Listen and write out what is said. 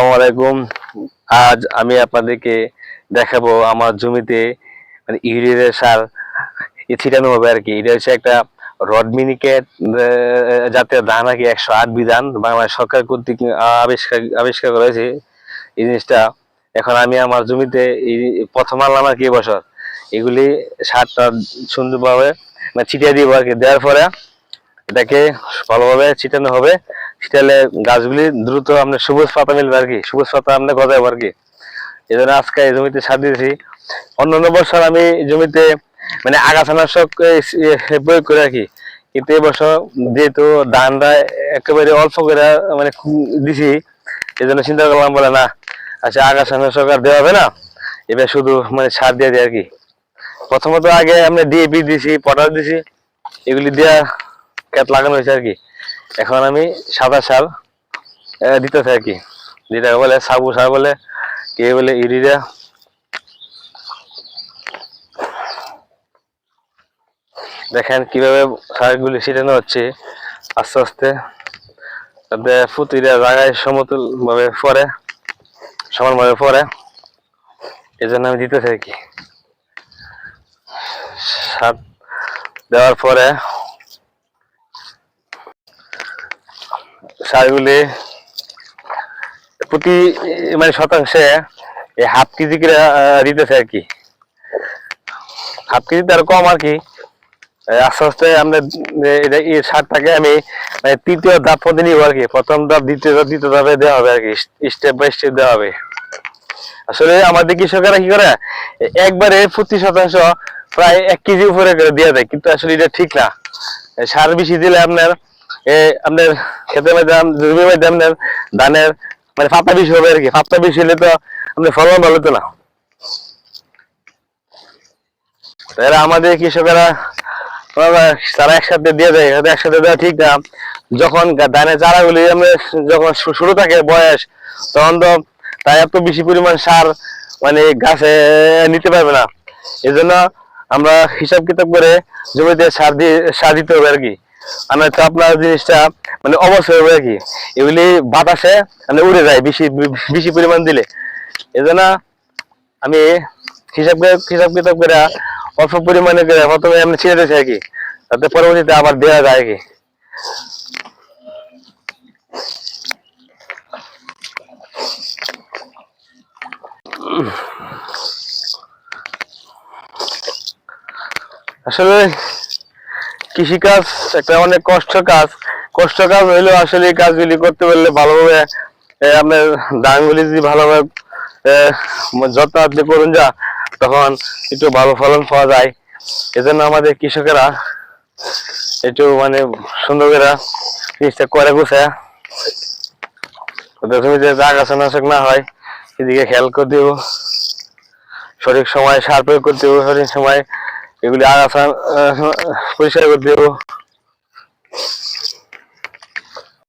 আসসালামু আলাইকুম। আজ আমি আপনাদেরকে দেখাবো আমার জমিতে মানে ইউরিয়া সার ছিটানো হবে আর কি। এটা হচ্ছে একটা রড মিনিকেট জাতীয় ধান আর কি, একশো আট বিধান বাংলাদেশ সরকার কর্তৃক আবিষ্কার আবিষ্কার করা হয়েছে এই জিনিসটা এখন আমি আমার জমিতে প্রথম আনলাম আর কি বছর। এগুলি সারটা সুন্দরভাবে মানে ছিটিয়ে দিব আর কি। দেওয়ার পরে এটাকে ভালোভাবে ছিটানো হবে। ছিটালে গাছগুলি দ্রুত আপনার সবুজ পাতা মিলবে আর কি, সবুজ পাতা আপনার গজাবে আর কি। এই জন্য আজকে এই জমিতে সার দিয়েছি। অন্যান্য বছর আমি জমিতে মানে আগাছানাশক প্রয়োগ করে আর কি। কিন্তু এবছর যেহেতু ধানটা একেবারে অল্প করে মানে দিছি এই জন্য চিন্তা করলাম বলে না আচ্ছা আগাছানাশক আর দেওয়া হবে না, এবার শুধু মানে সার দিয়ে দিই আর কি। প্রথমত আগে আমরা ডিএপি দিছি, পটাশ দিছি, এগুলি দিয়া ক্ষেত লাগানো হয়েছে আর কি। এখন আমি সাদা সার আহ, দিতেছে আর কি। যেটা বলে সাবু সার বলে কে বলে ইউরিয়া। দেখেন কীভাবে সারগুলি ছিটানো হচ্ছে আস্তে আস্তে। প্রতিটা জায়গায় সমতুল ভাবে পরে সমানভাবে পরে এই জন্য আমি দিতেছি আর কি। সার দেওয়ার পরে সারগুলি প্রতি মানে শতাংশে এই হাফ কেজি করে দিতেছে আর কি। হাফ কেজি তার কম আর কি। আস্তে আস্তে এটা এই সারটাকে আমি মানে তৃতীয় ধাপ পর্যন্ত নিব আর কি। প্রথম ধাপ, দ্বিতীয় ধাপ দ্বিতীয় ধাপে দেওয়া হবে আর কি। স্টেপ বাই স্টেপ দেওয়া হবে। আসলে আমাদের কৃষকেরা কি করে একবারে প্রতি শতাংশ প্রায় এক কেজি উপরে করে দিয়ে দেয়। কিন্তু আসলে এটা ঠিক না। সার বেশি দিলে আপনার আপনার আপনার ধানের মানে পাতা বেশি হবে আর কি। পাতা বেশি হলে তো আপনার ফলন ভালো তো না। এরা আমাদের কৃষকেরা, তারা একসাথে দিয়ে দেয় একসাথে দেওয়া ঠিক না। যখন ধানের চারাগুলি আমরা যখন শুরু থাকে বয়স, তখন তো তাই এত বেশি পরিমাণ সার মানে গাছে নিতে পারবে না। এই জন্য আমরা হিসাব কিতাব করে জমিতে সার দিয়ে সার দিতে হবে আর কি। আর নয়তো আপনার জিনিসটা মানে অবশ্যই হবে কি, এগুলি বাতাসে মানে উড়ে যায় বেশি বেশি পরিমাণ দিলে। এই আমি হিসাব হিসাব কিতাব করে অল্প পরিমাণে করে প্রথমে আমি ছেড়ে দিয়েছি আর কি। তাতে পরবর্তীতে আবার দেওয়া যায় কি। আসলে কৃষিকাজ একটা অনেক কষ্ট কাজ। কষ্ট কাজ হইলেও আসলে এই কাজগুলি করতে পারলে ভালোভাবে আপনার ধানগুলি যদি ভালোভাবে যত্ন আত্মি করুন যা, তখন একটু ভালো ফলন পাওয়া যায়। এজন্য আমাদের কৃষকেরা একটু মানে সুন্দর করে জিনিসটা করে গুছে। ওদের জমিতে আগাছা নাশক না হয়, এদিকে খেয়াল করে দিব সঠিক সময় সার প্রয়োগ করতে হবে, সঠিক সময় এগুলি আগাছা আহ, পরিষ্কার করতে দেবো।